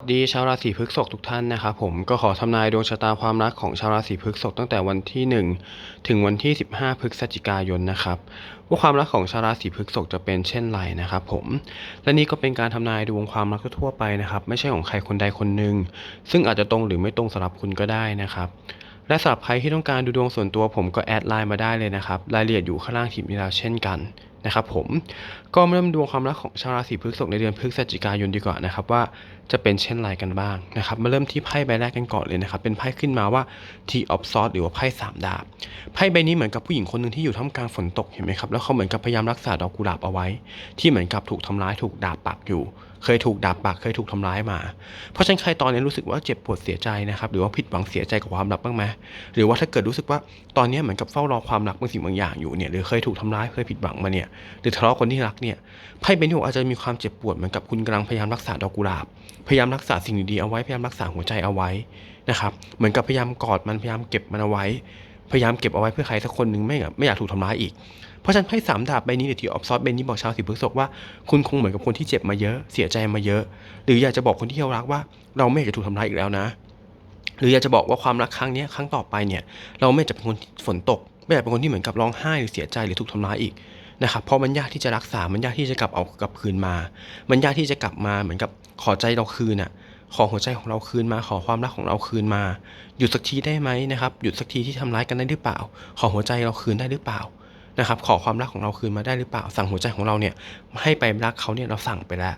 สวัสดีชาวราศีพฤษภทุกท่านนะครับผมก็ขอทำนายดวงชะตาความรักของชาวราศีพฤษภตั้งแต่วันที่ 1 ถึงวันที่ 15 พฤศจิกายนนะครับว่าความรักของชาวราศีพฤษภจะเป็นเช่นไรนะครับผมและนี่ก็เป็นการทำนายดวงความรักทั่วไปนะครับไม่ใช่ของใครคนใดคนหนึ่งซึ่งอาจจะตรงหรือไม่ตรงสำหรับคุณก็ได้นะครับและสำหรับใครที่ต้องการดูดวงส่วนตัวผมก็แอดไลน์มาได้เลยนะครับรายละเอียดอยู่ข้างล่างคลิปนี้แล้วเช่นกันนะครับผมก็มาเริ่มดวงความรักของชาวราศีพฤษภในเดือนพฤศจิกายนดีกว่านะครับว่าจะเป็นเช่นไรกันบ้างนะครับมาเริ่มที่ไพ่ใบแรกกันก่อนเลยนะครับเป็นไพ่ขึ้นมาว่า T of s w o r d หรือว่าไพ่สามดาบไพ่ใบนี้เหมือนกับผู้หญิงคนหนึ่งที่อยู่ท่ามกลางฝนตกเห็นไหมครับแล้วเขาเหมือนกับพยายามรักษาดอกกุหลาบเอาไว้ ที่เหมือนกับถูกทำร้ายถูกดาบปักอยู่ เคยถูกดาบปักเคยถูกทำร้ายมา เพราะฉะนั้นใครตอนนี้รู้สึกว่าเจ็บปวดเสียใจนะครับหรือว่าผิดหวังเสียใจกับความรักบ้างไหมหรือว่าถ้าเกิดรู้สึกว่าตอนนี้เหมือนกับเฝ้ารอความรักบางสิ่งบางอย่างอยู่เนี่ยหรือเคยถูกทำร้ายเคยผิดหวังมาเนี่ยหรือทะเลาะคนที่รักเนี่ยไพ่ใบนี้อาจจะมีความเจ็บปวดเหมือนกับคุณกำลังพยายามรักษาดอกกุหลาบพยายามรักษาสิ่งดีๆเอาไว้พยายามรักษาหัวใจเอาไว้นะครับเหมือนกับพยายามกอดมันพยายามเก็บมันเอาไว้พยายามเก็บเอาไว้เพื่อใครสักคนหนึ่งไม่ไม่อยากถูกทำร้ายอีก ราะฉะนั้นไพ่สามดาบใบนี้เดี๋ยวที่ออฟซอสใบนี้บอกชาวสีพฤษภว่าคุณคงเหมือนกับคนที่เจ็บมาเยอะเสียใจมาเยอะ หรืออยากจะบอกคนที่เรารักว่า เราไม่อยากจะถูกทำร้ายอีกแล้วนะ หรืออยากจะบอกว่าความรักครั้งนี้ครั้งต่อไปเนี่ย เราไม่จะเป็นคนฝนตก ไม่อยากเป็นคนที่เหมือนกับร้องไห้หรือเสียใจหรือถูกทำร้ายอีกนะครับเพราะมันยากที่จะรักษา มันยากที่จะกลับเอากลับคืนมา มันยากที่จะกลับมาเหมือนกับขอใจเราคืนอะ ขอหัวใจของเราคืนมา ขอความรักของเราคืนมา หยุดสักทีได้ไหมนะครับ หยุดสักทีที่ทำร้ายกันได้หรือเปล่า ขอหัวใจเราคืนได้หรือเปล่า นะครับขอความรักของเราคืนมาได้หรือเปล่า สั่งหัวใจของเราเนี่ยให้ไปรักเขาเนี่ยเราสั่งไปแล้ว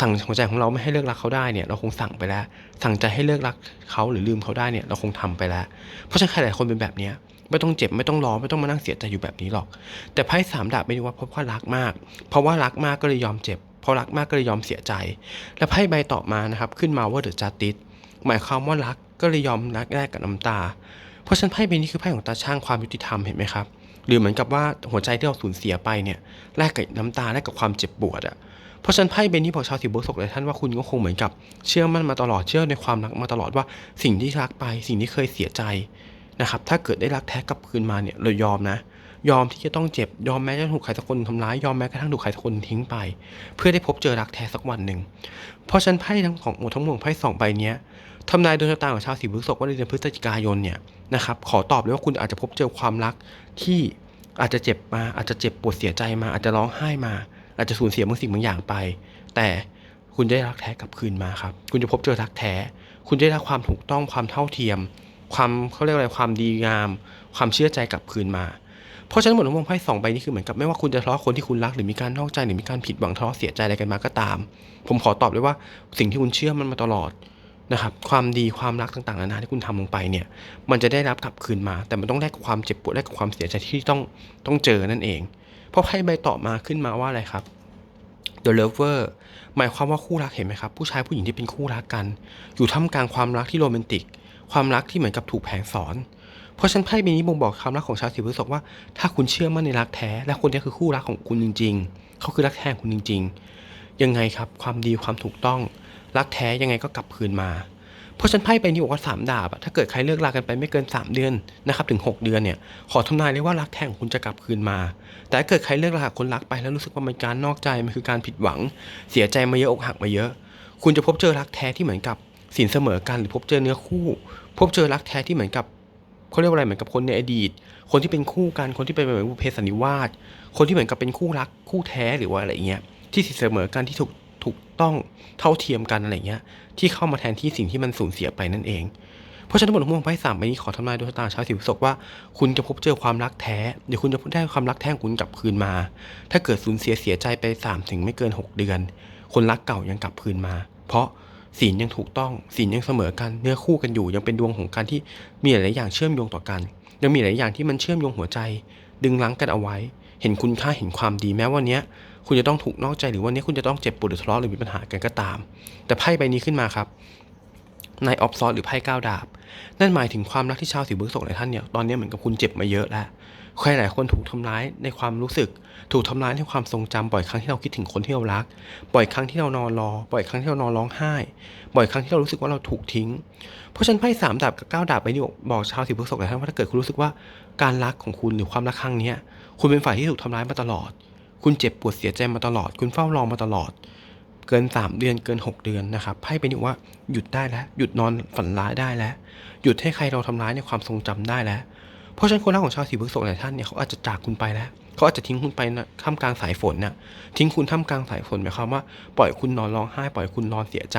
สั่งหัวใจของเราไม่ให้เลิกรักเขาได้เนี่ยเราคงสั่งไปแล้ว สั่งใจให้เลิกรักเขาหรือลืมเขาได้เนี่ยเราคงทำไปแล้ว เพราะฉะนั้นใครหลายคนเป็นแบบเนี้ยไม่ต้องเจ็บไม่ต้องรอไม่ต้องมานั่งเสียใจอยู่แบบนี้หรอก แต่ไพ่สามดาบไม่ได้ว่าเพราะว่ารักมาก เพราะว่ารักมากก็เลยยอมเจ็บเพราะรักมากก็เลยยอมเสียใจ และไพ่ใบต่อมานะครับขึ้นมาว่าเดอะจัตติสหมายความว่ารักก็เลยยอมรักแลกกับน้ำตา เพราะฉะนั้นไพ่ใบนี้คือไพ่ของตาช่างความยุติธรรมเห็นไหมครับ หรือเหมือนกับว่าหัวใจที่เราสูญเสียไปเนี่ยแลกกับน้ำตาแลกกับความเจ็บปวดอะเพราะฉะนั้นไพ่ใบนี้บอกชาวสิบบุษกเลยท่านว่าคุณก็คงเหมือนกับเชื่อมั่นมาตลอดเชื่อในความรักมาตลอดว่าสิ่งที่รักไป สิ่งที่เคยเสียใจนะครับถ้าเกิดได้รักแท้กลับคืนมาเนี่ยเรายอมนะ ยอมที่จะต้องเจ็บยอมแม้จะถูกใครสักคนทำร้ายยอมแม้กระทั่งถูกใครสักคนทิ้งไป เพื่อได้พบเจอรักแท้สักวันหนึ่งเพราะฉะนั้นไพ่ทั้งของหมดทั้งมวลไพ่สองใบเนี้ย ทำนายดวงชะตาของชาวสีพฤษภว่าในเดือนพฤศจิกายนเนี่ยนะครับขอตอบเลยว่าคุณอาจจะพบเจอความรักที่อาจจะเจ็บมาอาจจะเจ็บปวดเสียใจมา อาจจะร้องไห้มา อาจจะสูญเสียบางสิ่งบางอย่างไป แต่คุณได้รักแท้กลับคืนมาครับ คุณจะพบเจอรักแท้ คุณจะได้รับความถูกต้องความเท่าเทียม ความเขาเรียกอะไรความดีงาม ความเชื่อใจกลับคืนมา เพราะฉะนั้นบทของไพ่สองใบนี้คือเหมือนกับไม่ว่าคุณจะทะเลาะคนที่คุณรักหรือมีการนอกใจหรือมีการผิดหวังทะเลาะเสียใจอะไรกันมาก็ตาม ผมขอตอบเลยว่าสิ่งที่คุณเชื่อมันมาตลอด นะครับความดีความรักต่างๆนานาที่คุณทำลงไปเนี่ยมันจะได้รับกลับคืนมา แต่มันต้องแลกกับความเจ็บปวดแลกกับความเสียใจที่ต้องต้องเจอนั่นเอง เพราะไพ่ใบต่อมาขึ้นมาว่าอะไรครับ The Lover หมายความว่าคู่รักเห็นไหมครับ ผู้ชายผู้หญิงที่เป็นคู่รักกัน อยู่ท่ามกลางความรักที่โรแมนติก ความรักที่เหมือนกับถูกแผงสอน เพราะฉันไพ่ใบนี้บ่งบอกความรักของชาวสีพฤษภว่า ถ้าคุณเชื่อมั่นในรักแท้ และคนนี้คือคู่รักของคุณจริง ๆ เขาคือรักแท้ของคุณจริง ๆ ยังไงครับ ความดีความถูกต้อง รักแท้ยังไงก็กลับคืนมา เพราะฉันไพ่ใบนี้บอกว่าสามดาบถ้าเกิดใครเลิกลากันไปไม่เกิน 3 เดือนนะครับถึง 6 เดือนเนี่ยขอทำนายเลยว่ารักแท้ของคุณจะกลับคืนมา แต่ถ้าเกิดใครเลิกลาคนรักไปแล้วรู้สึกว่ามันการนอกใจมันคือการผิดหวัง เสียใจมาเยอะอกหักมาเยอะ คุณจะพบเจอรักแท้ที่เหมือนกับสินเสมอกันหรือพบเจอเนื้อคู่ พบเจอรักแท้ที่เหมือนกับเขาเรียกว่าอะไรเหมือนกับคนในอดีต คนที่เป็นคู่กันคนที่เป็นเหมือนบุเพสันนิวาสคนที่เหมือนกับเป็นคู่รักคู่แท้หรือว่าอะไรเงี้ยที่สินเสมอกันที่ถูก ถูกต้องเท่าเทียมกันอะไรเงี้ยที่เข้ามาแทนที่สิ่งที่มันสูญเสียไปนั่นเอง เพราะฉะนั้นบทของม่วงไพ่สามใบนี้ขอทำนายดวงชะตาชาวสิวศกว่าคุณจะพบเจอความรักแท้ เดี๋ยวคุณจะได้ความรักแท้ของคุณกลับคืนมา ถ้าเกิดสูญเสียเสียใจไป3าถึงไม่เกิน 6 เดือน คนรักเก่ายังกลับคืนมา เพราะศีลยังถูกต้องศีลยังเสมอกันเนื้อคู่กันอยู่ยังเป็นดวงของการที่มีหลายอย่างเชื่อมโยงต่อกัน ยังมีหลายอย่างที่มันเชื่อมโยงหัวใจ ดึงรั้งกันเอาไว้ เห็นคุณค่าเห็นความดีแม้วันเนี้ยคุณจะต้องถูกนอกใจหรือวันนี้คุณจะต้องเจ็บปวดหรือทะเลาะหรือมีปัญหากันก็ตาม แต่ไพ่ใบนี้ขึ้นมาครับนายออฟซอสหรือไพ่ก้าวดาบ นั่นหมายถึงความรักที่ชาวสีพฤษภหลายท่านเนี่ยตอนนี้เหมือนกับคุณเจ็บมาเยอะแล้วใครหลายคนถูกทำร้ายในความรู้สึก ถูกทำร้ายในความทรงจำบ่อยครั้งที่เราคิดถึงคนที่เรารัก บ่อยครั้งที่เรานอนรอ บ่อยครั้งที่เรานอนร้องไห้ บ่อยครั้งที่เรารู้สึกว่าเราถูกทิ้ง เพราะฉะนั้นไพ่สามดาบกับเก้าดาบไปนี่บอกชาวสีพฤษภหลายท่านว่าถ้าเกิดคุณรู้สึกว่าการรักของคุณหรือความรักครั้งนี้ คุณเป็นฝ่ายที่ถูกทำร้ายมาตลอด คุณเจ็บปวดเสียใจมาตลอด คุณเฝ้ารอมาตลอด เกินสามเดือนเกินหกเดือนนะครับไพ่เป็นว่าหยุดได้แล้ว หยุดนอนฝันร้ายได้แล้ว หยุดให้ใครเราทำร้ายในความทรงจำได้แล้ว เพราะฉะนั้นคนรักของชาวสีพฤษภหลายท่านเนี่ยเขาอาจจะจากคุณไปแล้วเขาอาจจะทิ้งคุณไปนะท่ามกลางสายฝนน่ะทิ้งคุณท่ามกลางสายฝนหมายความว่าปล่อยคุณนอนร้องไห้ ปล่อยคุณนอนเสียใจ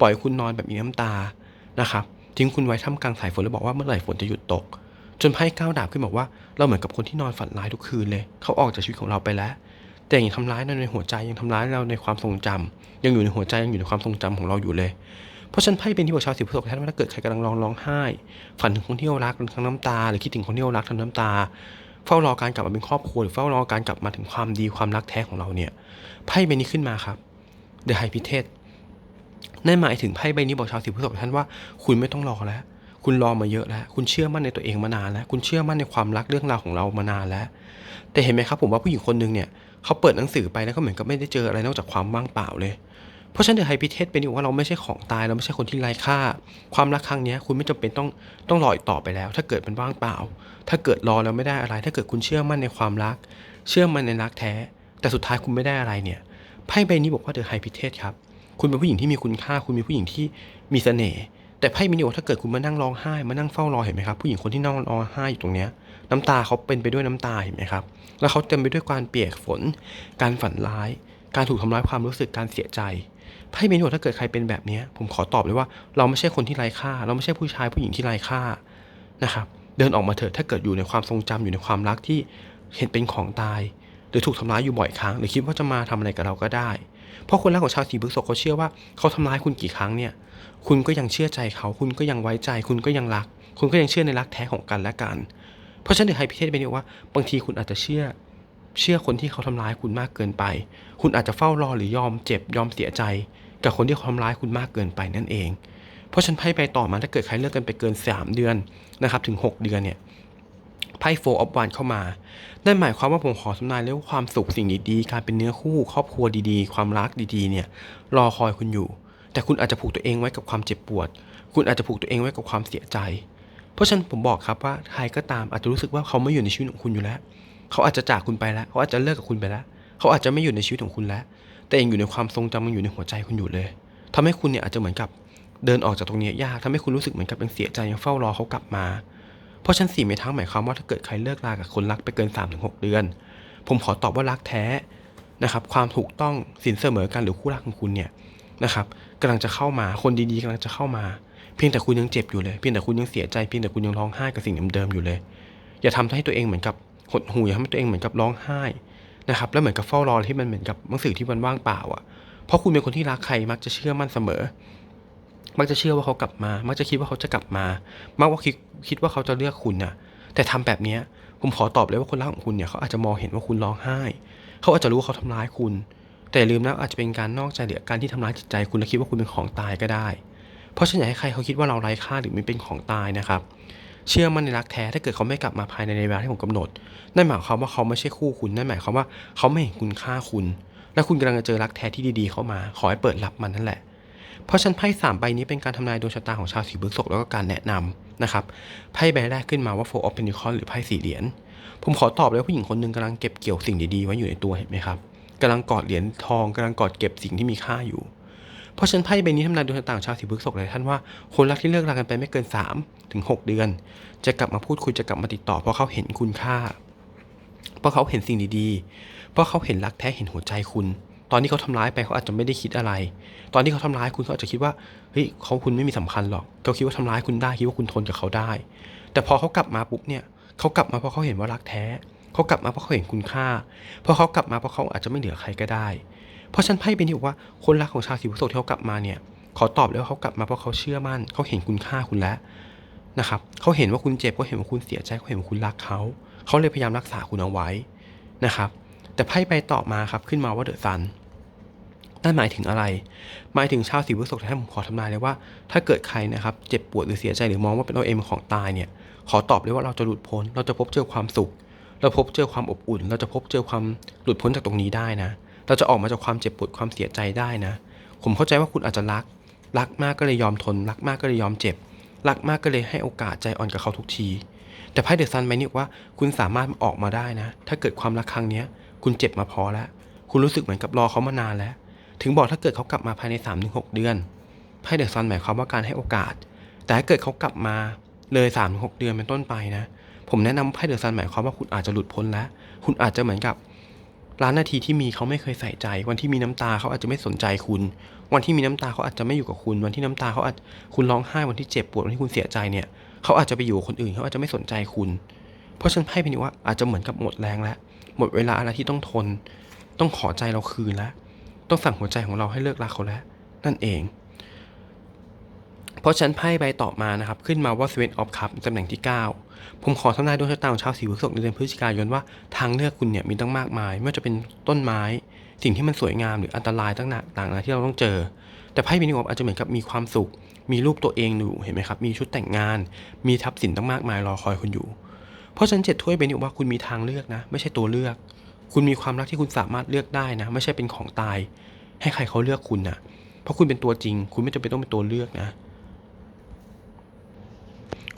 ปล่อยคุณนอนแบบมีน้ำตานะครับทิ้งคุณไว้ท่ามกลางสายฝนแล้วบอกว่าเมื่อไหร่ฝนจะหยุดตก จนไพ่ก้าวดาบขึ้นบอกว่า เราเหมือนกับคนที่นอนฝันร้ายทุกคืนเลย เขาออกจากชีวิตของเราไปแล้ว แต่ยังทำร้ายเราในหัวใจยังทำร้ายเราในความทรงจำยังอยู่ในหัวใจยังอยู่ในความทรงจำของเราอยู่เลย เพราะฉันไพ่เป็นที่บอกชาวสิบพฤษภท่านว่าถ้าเกิดใครกำลังร้องร้องไห้ ฝันถึงคนที่เรารักทั้งน้ำตา หรือคิดถึงคนที่เรารักทั้งน้ำตา เฝ้ารอการกลับมาเป็นครอบครัวหรือเฝ้ารอการกลับมาถึงความดีความรักแท้ของเราเนี่ยไพ่ใบนี้ขึ้นมาครับ The High p r i e s t นั่นหมายถึงไพ่ใบนี้บอกชาวสิบพฤษภท่านว่า คุณไม่ต้องรอแล้ว คุณรอมาเยอะแล้ว คุณเชื่อมั่นในตัวเองมานานแล้ว คุณเชื่อมั่นในความรักเรื่องราวของเรามานานแล้ว แต่เห็นไหมครับผมว่าผู้หญิงคนหนึ่งเนี่ยเขาเปิดหนังสือไปแล้วก็เหมือนกับไม่ได้เจออะไรนอกจากความว่างเปล่าเลย เพราะฉะนั้นเดอะไฮพิเทสเป็นอยู่ว่าเราไม่ใช่ของตายเราไม่ใช่คนที่ไร้ค่า ความรักครั้งนี้คุณไม่จำเป็นต้องต้องรออีกต่อไปแล้ว ถ้าเกิดมันว่างเปล่า ถ้าเกิดรอแล้วไม่ได้อะไร ถ้าเกิดคุณเชื่อมั่นในความรัก เชื่อมั่นในรักแท้ แต่สุดท้ายคุณไม่ได้อะไรเนี่ยไพ่ใบนี้บอกว่าเดอะไฮพิเทสครับคุณเป็นผู้หญิงที่มีคุณค่า คุณมีผู้หญิงที่มีเสน่ห์ แต่ไพ่มินิโอถ้าเกิดคุณมานั่งร้องไห้มานั่งเฝ้ารอเห็นไหมครับผู้หญิงคนที่นั่งร้องไห้อยู่ตรงเนี้ยน้ำตาเขาเป็นไปด้วยน้ำตาเห็นไหมครับ แล้วเขาเต็มไปด้วยการเปียกฝน การฝันร้าย การถูกทำร้ายความรู้สึกการเสียใจไพ่มินิโอถ้าเกิดใครเป็นแบบนี้ผมขอตอบเลยว่าเราไม่ใช่คนที่ไร้ค่า เราไม่ใช่ผู้ชายผู้หญิงที่ไร้ค่านะครับเดินออกมาเถอะถ้าเกิดอยู่ในความทรงจำอยู่ในความรักที่เห็นเป็นของตาย หรือถูกทำร้ายอยู่บ่อยครั้ง หรือคิดว่าจะมาทำอะไรกับเราก็ได้ เพราะคนรักของชาวสีพฤษภเขาเชื่อว่าเขาทำร้ายคุณกี่ครั้งเนี่ย คุณก็ยังเชื่อใจเขา คุณก็ยังไว้ใจ คุณก็ยังรัก คุณก็ยังเชื่อในรักแท้ของกันและกัน เพราะฉะนั้นเดอะไฮพิเทสเป็นว่าบางทีคุณอาจจะเชื่อเชื่อคนที่เขาทำร้ายคุณมากเกินไป คุณอาจจะเฝ้ารอหรือยอมเจ็บยอมเสียใจ กับคนที่เขาทำร้ายคุณมากเกินไปนั่นเอง เพราะฉันไพ่ไปต่อมาถ้าเกิดใครเลิกกันไปเกิน 3 เดือนนะครับถึง 6 เดือนเนี่ยไพ่โฟออฟวันเข้ามานั่นหมายความว่าผมขอทำนายเรื่องความสุขสิ่งดีๆ การเป็นเนื้อคู่ครอบครัวดีๆ ความรักดีๆ เนี่ยรอคอยคุณอยู่ แต่คุณอาจจะผูกตัวเองไว้กับความเจ็บปวด คุณอาจจะผูกตัวเองไว้กับความเสียใจ เพราะฉะนันผมบอกครับว่าใครก็ตามอาจจะรู้สึกว่าเขาไม่อยู่ในชีวิตของคุณอยู่แล้ว เขาอาจจะจากคุณไปแล้ว เขาอาจจะเลิกกับคุณไปแล้ว เขาอาจจะไม่อยู่ในชีวิตของคุณแล้ว แต่ยังอยู่ในความทรงจำมันอยู่ในหัวใจคุณอยู่เลยทำให้คุณเนี่ยอาจจะเหมือนกับเดินออกจากตรงนี้ยากทำให้คุณรู้สึกเหมือนกับยังเสียใจยังเฝ้ารอเขากลับมา เพราะฉันสี่เมทั้งหมายความว่าถ้าเกิดใครเลิกลากับคนรักไปเกิน3าถึงหเดือน ผมขอตอบว่ารักแท้นะครับความถูกต้องสินเสมอกันหรือคู่รักของคุณเนี่ยนะครับ กำลังจะเข้ามา คนดีๆกำลังจะเข้ามา เพียงแต่คุณยังเจ็บอยู่เลย เพียงแต่คุณยังเสียใจ เพียงแต่คุณยังร้องไห้กับสิ่งเดิมๆอยู่เลย อย่าทำให้ตัวเองเหมือนกับหดหู่อย่าทำให้ตัวเองเหมือนกับร้องไห้นะครับ แล้วเหมือนกับเฝ้ารอที่มันเหมือนกับหนังสือที่มันว่างเปล่าอะ เพราะคุณเป็นคนที่รักใครมักจะเชื่อมั่นเสมอ มักจะเชื่อว่าเขากลับมา มักจะคิดว่าเขาจะกลับมา มักว่าคิดคิดว่าเขาจะเลือกคุณน่ะ แต่ทำแบบเนี้ยผมขอตอบเลยว่าคนรักของคุณเนี่ยเขาอาจจะมองเห็นว่าคุณร้องไห้ เขาอาจจะรู้ว่าเขาทำร้ายคุณ แต่อย่าลืมนะอาจจะเป็นการนอกใจหรือการที่ทำร้ายจิตใจคุณและคิดว่าคุณเป็นของตายก็ได้ เพราะฉันอยากให้ใครเขาคิดว่าเราไร้ค่าหรือไม่เป็นของตายนะครับ เชื่อมั่นในรักแท้ถ้าเกิดเขาไม่กลับมาภายในเวลาที่ผมกำหนด นั่นหมายความว่าเขาไม่ใช่คู่คุณ นั่นหมายความว่าเขาไม่เห็นคุณค่าคุณ และคุณกำลังจะเจอรักแท้ที่ดีๆ เข้ามา ขอให้เปิดรับมันนั่นแหละ เพราะฉันไพ่สามใบนี้เป็นการทำนายดวงชะตาของชาวสีพฤษภแล้วก็การแนะนำนะครับไพ่ใบแรกขึ้นมาว่า Four of Pentacles หรือไพ่สี่เหรียญผมขอตอบเลยว่าผู้หญิงคนหนึ่งกำลังเก็บเกี่ยวสิ่งดีๆไว้อยู่ในตัวเห็นไหมครับ กำลังกอดเหรียญทองกำลังกอดเก็บสิ่งที่มีค่าอยู่ เพราะฉันไพ่ใบนี้ทำนายดวงชะตาของชาวสีพฤษภเลยท่านว่าคนรักที่เลิกรากันไปไม่เกิน3ถึง6เดือน จะกลับมาพูดคุยจะกลับมาติดต่อ เพราะเขาเห็นคุณค่า เพราะเขาเห็นสิ่งดีๆ เพราะเขาเห็นรักแท้เห็นหัวใจคุณ ตอนที่เขาทำร้ายไปเขาอาจจะไม่ได้คิดอะไร ตอนที่เขาทำร้ายคุณเขาอาจจะคิดว่าเฮ้ยเขาคุณไม่มีสำคัญหรอกเขาคิดว่าทำร้ายคุณได้คิดว่าคุณทนกับเขาได้ แต่พอเขากลับมาปุ๊บเนี่ยเขากลับมาเพราะเขาเห็นว่ารักแท้ เขากลับมาเพราะเขาเห็นคุณค่าเพราะเขากลับมาเพราะเขาอาจจะไม่เหลือใครก็ได้ เพราะฉันไพ่เป็นที่บอกว่าคนรักของชาวสีพฤษภที่เขากลับมาเนี่ยขอตอบเลยว่าเขากลับมาเพราะเขาเชื่อมั่นเขาเห็นคุณค่าคุณแล้วนะครับเขาเห็นว่าคุณเจ็บเขาเห็นว่าคุณเสียใจเขาเห็นว่าคุณรักเขาเขาเลยพยายามรักษาคุณเอาไว้นะครับ แต่ไพ่ไปต่อมาครับขึ้นมาว่าเดอะซันนั่นหมายถึงอะไร หมายถึงชาวสีพฤษภท่านผมขอทำนายเลยว่า ถ้าเกิดใครนะครับเจ็บปวดหรือเสียใจหรือมองว่าเป็นเราเองของตายเนี่ย ขอตอบเลยว่าเราจะหลุดพ้น เราจะพบเจอความสุข เราพบเจอความอบอุ่น เราจะพบเจอความหลุดพ้นจากตรงนี้ได้นะ เราจะออกมาจากความเจ็บปวดความเสียใจได้นะ ผมเข้าใจว่าคุณอาจจะรัก รักมากก็เลยยอมทน รักมากก็เลยยอมเจ็บ รักมากก็เลยให้โอกาสใจอ่อนกับเขาทุกที แต่ไพ่เดอะซันไปนี่ว่าคุณสามารถออกมาได้นะ ถ้าเกิดความรักครั้งนี้คุณเจ็บมาพอแล้ว คุณรู้สึกเหมือนกับรอเขามานานแล้ว ถึงบอกถ้าเกิดเขากลับมาภายใน3-6ถึงเดือนไพ่เดอะซันหมายความว่าการให้โอกาส แต่ถ้าเกิดเขากลับมาเลย3-6ถึงเดือนเป็นต้นไปนะ ผมแนะนำไพ่เดอะซันหมายความว่าคุณอาจจะหลุดพ้นแล้ว คุณอาจจะเหมือนกับร้านนาทีที่มีเขาไม่เคยใส่ใจ วันที่มีน้ำตาเขาอาจจะไม่สนใจคุณ วันที่มีน้ำตาเขาอาจจะไม่อยู่กับคุณ วันที่น้ำตาเขาอาจคุณร้องไห้วันที่เจ็บปวดวันที่คุณเสียใจเนี่ย เขาอาจจะไปอยู่กับคนอื่นเขาอาจจะไม่สนใจคุณ เพราะฉันไพ่เป็นว่าอาจจะเหมือนกับหมดแรงแล้ว หมดเวลาอะไรที่ต้องทน ต้องขอใจเราคืนแล้ว ต้องสั่งหัวใจของเราให้เลิกรักเขาแล้ว นั่นเอง เพราะฉันไพ่ใบต่อมานะครับ ขึ้นมาว่า Seven of Cups ตำแหน่งที่ 9 ผมขอทำนายดวงชะตาของชาวสีพฤษภในเดือนพฤศจิกายนว่าทางเลือกคุณเนี่ยมีตั้งมากมาย ไม่ว่าจะเป็นต้นไม้ สิ่งที่มันสวยงามหรืออันตรายต่างๆนะที่เราต้องเจอ แต่ไพ่บินิวอาจจะเหมือนกับมีความสุข มีรูปตัวเองอยู่เห็นไหมครับ มีชุดแต่งงาน มีทรัพย์สินตั้งมากมายรอคอยคุณอยู่ เพราะฉะนันเจ็ดถ้วยเบนิวว่าคุณมีทางเลือกนะ ไม่ใช่ตัวเลือก คุณมีความรักที่คุณสามารถเลือกได้นะ ไม่ใช่เป็นของตาย ให้ใครเขาเลือกคุณนะเพราะคุณเป็นตัวจริง คุณไม่จำเป็นต้องเป็นตัวเลือกนะ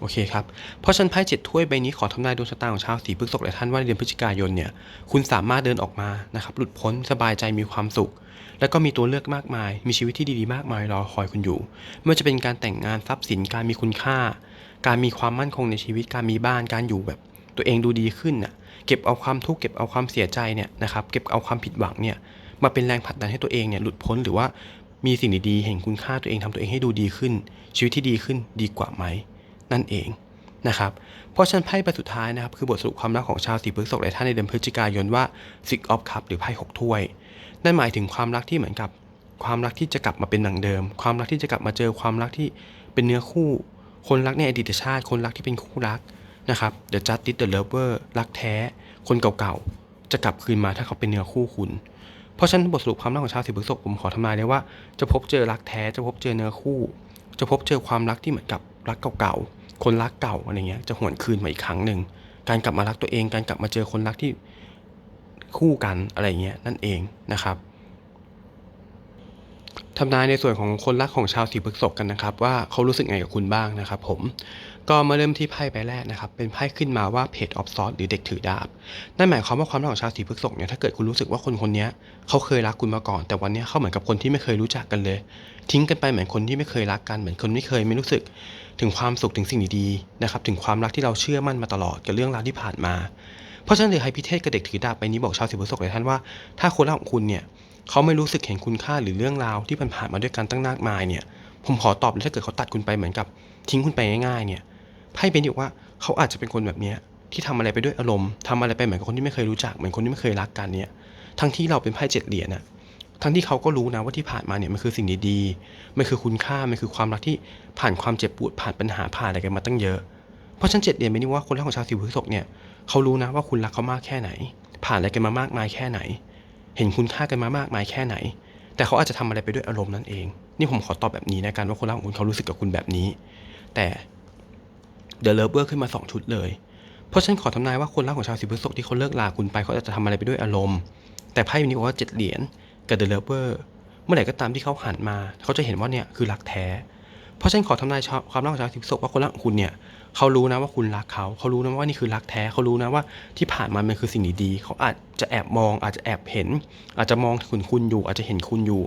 โอเคครับ เพราะฉันไพ่เจ็ดถ้วยใบนี้ขอทำนายดวงชะตาของชาวสีพฤษภและท่านว่าในเดือนพฤศจิกายนเนี่ย คุณสามารถเดินออกมานะครับ หลุดพ้นสบายใจมีความสุข แล้วก็มีตัวเลือกมากมาย มีชีวิตที่ดีๆมากมายรอคอยคุณอยู่ ไม่ว่าจะเป็นการแต่งงานทรัพย์สินการมีคุณค่า การมีความมั่นคงในชีวิตการมีบ้านการอยู่แบบ ตัวเองดูดีขึ้นน่ะเก็บเอาความทุกข์เก็บเอาความเสียใจเนี่ยนะครับเก็บเอาความผิดหวังเนี่ยมาเป็นแรงผลักดันให้ตัวเองเนี่ยหลุดพ้นหรือว่ามีสิ่งดีๆเห็นคุณค่าตัวเองทำตัวเองให้ดูดีขึ้น ชีวิตที่ดีขึ้นดีกว่าไหม นั่นเองนะครับเพราะฉะนันไพ่ใบสุดท้ายนะครับคือบทสรุปความรักของชาวสีพฤษภและท่านในเดือนพฤศจิกายนว่า Six of Cups หรือไพ่หกถ้วยนั่นหมายถึงความรักที่เหมือนกับ ความรักที่จะกลับมาเป็นดังเดิม ความรักที่จะกลับมาเจอความรักที่เป็นเนื้อคู่ คนรักในอดีตชาติ คนรักที่เป็นคู่รักนะครับ The Justice The Lover รักแท้ คนเก่าๆจะกลับคืนมาถ้าเขาเป็นเนื้อคู่คุณ เพราะฉะนั้นบทสรุปความรักของชาวสีพฤษภผมขอทำนายได้ว่าจะพบเจอรักแท้จะพบเจอเนื้อคู่ จะพบเจอความรักที่เหมือนกับ รักเก่าๆ คนรักเก่าอะไรเงี้ยจะหวนคืนมาอีกครั้งหนึ่ง การกลับมารักตัวเอง การกลับมาเจอคนรักที่คู่กันอะไรเงี้ยนั่นเองนะครับ ทำนายในส่วนของคนรักของชาวสีพฤษภกันนะครับ ว่าเขารู้สึกไงกับคุณบ้างนะครับ ผมก็มาเริ่มที่ไพ่ใบแรกนะครับ เป็นไพ่ขึ้นมาว่าเพจออฟซอสหรือเด็กถือดาบ นั่นหมายความว่าความรักของชาวสีพฤษภเนี่ยถ้าเกิดคุณรู้สึกว่าคนคนนี้เขาเคยรักคุณมาก่อน แต่วันนี้เขาเหมือนกับคนที่ไม่เคยรู้จักกันเลย ทิ้งกันไปเหมือนคนที่ไม่เคยรักกันเหมือนคนไม่เคยไม่รู้สึก ถึงความสุขถึงสิ่งดีๆนะครับถึงความรักที่เราเชื่อมั่นมาตลอดกับเรื่องราวที่ผ่านมา เพราะฉะนั้นเดี๋ยวให้พิเทศกับเด็กถือดาบไปนี้บอกชาวสีพฤษภเลยท่านว่าถ้าคนรักของคุณเนี่ย เขาไม่รู้สึกเห็นคุณค่าหรือเรื่องราวที่มันผ่านมาด้วยกันตั้งมากมายเนี่ย ผมขอตอบเลยถ้าเกิดเขาตัดคุณไปเหมือนกับ ทิ้งคุณไปง่ายๆเนี่ยไพ่เป็นอยู่ว่าเขาอาจจะเป็นคนแบบเนี้ยที่ทำอะไรไปด้วยอารมณ์ทำอะไรไปเหมือนกับคนที่ไม่เคยรู้จักเหมือนคนที่ไม่เคยรักกันเนี่ย ทั้งที่เราเป็นไพ่เจ็ดเหรียญน่ะทั้งที่เขาก็รู้นะว่าที่ผ่านมาเนี่ยมันคือสิ่งดีๆ มันคือคุณค่า มันคือความรักที่ผ่านความเจ็บปวดผ่านปัญหาผ่านอะไรกันมาตั้งเยอะ เพราะฉันเจ็ดเหรียญไม่นี่ว่าคนรักของชาวสิวพฤษภเนี่ยเขารู้นะว่าคุณรักเขามากแค่ไหน ผ่านอะไรกันมามากมายแค่ไหน เห็นคุณค่ากันมามากมายแค่ไหน แต่เขาอาจจะทำอะไรไปด้วยอารมณ์นั่นเอง นี่ผมขอตอบแบบนี้นะกันว่าคนรักของคุณเขารู้สึกกับคุณแบบนี้ แต่เดอะเลิฟเวอร์ขึ้นมาสองชุดเลย เพราะฉันขอทำนายว่าคนรักของชาวสิบพฤษภที่เขาเลิกลาคุณไปเขาอาจจะทำอะไรไปด้วยอารมณ์ แต่ไพ่นี้บอกว่าเจ็ดเหรียญกับเดอะเลิฟเวอร์เมื่อไหร่ก็ตามที่เขาหันมา เขาจะเห็นว่าเนี่ยคือรักแท้ เพราะฉันขอทำนายชาวความรักของชาวสิบพฤษภว่าคนรักของคุณเนี่ย เขารู้นะว่าคุณรักเขา เขารู้นะว่านี่คือรักแท้ เขารู้นะว่าที่ผ่านมามันคือสิ่งดีๆ เขาอาจจะแอบมอง อาจจะแอบเห็น อาจจะมองถึงคุณอยู่ อาจจะเห็นคุณอยู่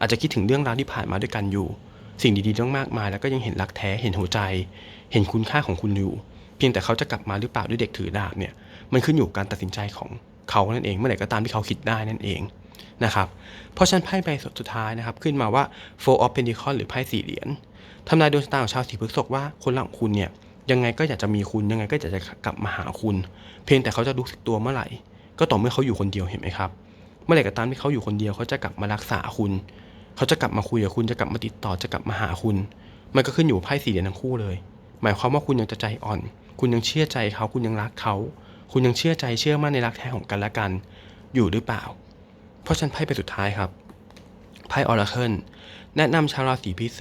อาจจะคิดถึงเรื่องราวที่ผ่านมาด้วยกันอยู่ สิ่งดีๆต้องมากมาย แล้วก็ยังเห็นรักแท้ เห็นหัวใจ เห็นคุณค่าของคุณอยู่ เพียงแต่เขาจะกลับมาหรือเปล่าด้วยเด็กถือดาบเนี่ย มันขึ้นอยู่กับการตัดสินใจของเขานั่นเอง เมื่อไหร่ก็ตามที่เขาคิดได้นั่นเองนะครับ เพราะฉะนั้นไพ่ใบสุดท้ายนะครับ ขึ้นมาว่า Four of Pentacles หรือไพ่สี่เหรียญทำนายดวงชะตาของชาวสีพฤษภว่าคนรังคุณเนี่ย ยังไงก็อยากจะมีคุณยังไงก็อยากจะกลับมาหาคุณ เพียงแต่เขาจะรู้สึกตัวเมื่อไหร่ ก็ต่อเมื่อเขาอยู่คนเดียวเห็นไหมครับ เมื่อไหร่ก็ตามที่เขาอยู่คนเดียวเขาจะกลับมารักษาคุณ เขาจะกลับมาคุยกับคุณจะกลับมาติดต่อจะกลับมาหาคุณ มันก็ขึ้นอยู่ไพ่สี่เหรียญทั้งคู่เลย หมายความว่าคุณยังจะใจอ่อน คุณยังเชื่อใจเขาคุณยังรักเขา คุณยังเชื่อใจเชื่อมั่นในรักแท้ของกันและกัน อยู่หรือเปล่า เพราะฉันไพ่ไปสุดท้ายครับไพ่ออราเคิลแนะนำชาวราศีพฤษ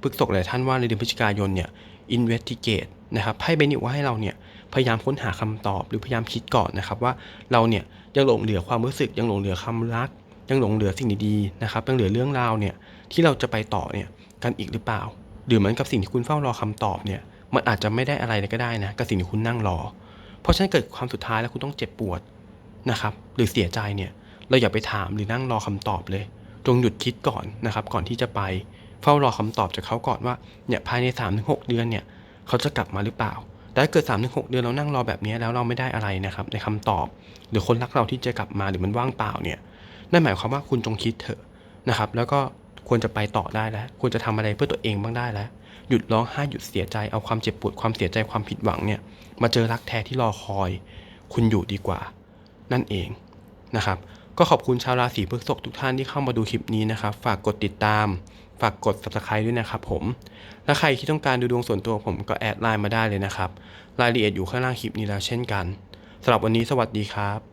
พฤษภหลายท่านว่าในเดือนพฤศจิกายนเนี่ย investigate นะครับไพ่ใบนี้ว่าให้เราเนี่ยพยายามค้นหาคำตอบหรือพยายามคิดก่อนนะครับว่าเราเนี่ยยังหลงเหลือความรู้สึกยังหลงเหลือคำรัก ยังหลงเหลือสิ่งดีๆนะครับยังเหลือเรื่องราวเนี่ยที่เราจะไปต่อเนี่ยกันอีกหรือเปล่า หรือเหมือนกับสิ่งที่คุณเฝ้ารอคำตอบเนี่ยมันอาจจะไม่ได้อะไรเลยก็ได้นะกับสิ่งที่คุณนั่งรอ เพราะฉะนั้นเกิดความสุดท้ายแล้วคุณต้องเจ็บปวดนะครับหรือเสียใจเนี่ยเราอย่าไปถามหรือนั่งรอคำตอบเลย จงหยุดคิดก่อนนะครับก่อนที่จะไป เฝ้ารอคำตอบจากเขาก่อนว่าเนี่ยภายใน3-6เดือนเนี่ย เขาจะกลับมาหรือเปล่า แต่ถ้าเกิด3-6เดือนเรานั่งรอแบบนี้แล้วเราไม่ได้อะไรนะครับ ในคำตอบ หรือคนรักเราที่จะกลับมาหรือมันว่างเปล่าเนี่ยนั่นหมายความว่าคุณจงคิดเถอะนะครับ แล้วก็ควรจะไปต่อได้แล้ว ควรจะทำอะไรเพื่อตัวเองบ้างได้แล้ว หยุดร้องไห้หยุดเสียใจเอาความเจ็บปวดความเสียใจความผิดหวังเนี่ย มาเจอรักแท้ที่รอคอย คุณอยู่ดีกว่า นั่นเองนะครับ ก็ขอบคุณชาวราศีพฤษภทุกท่านที่เข้ามาดูคลิปนี้นะครับ ฝากกดติดตาม ฝากกด subscribe ด้วยนะครับผม และใครที่ต้องการดูดวงส่วนตัวผมก็แอดไลน์มาได้เลยนะครับ รายละเอียดอยู่ข้างล่างคลิปนี้แล้วเช่นกันสำหรับวันนี้สวัสดีครับ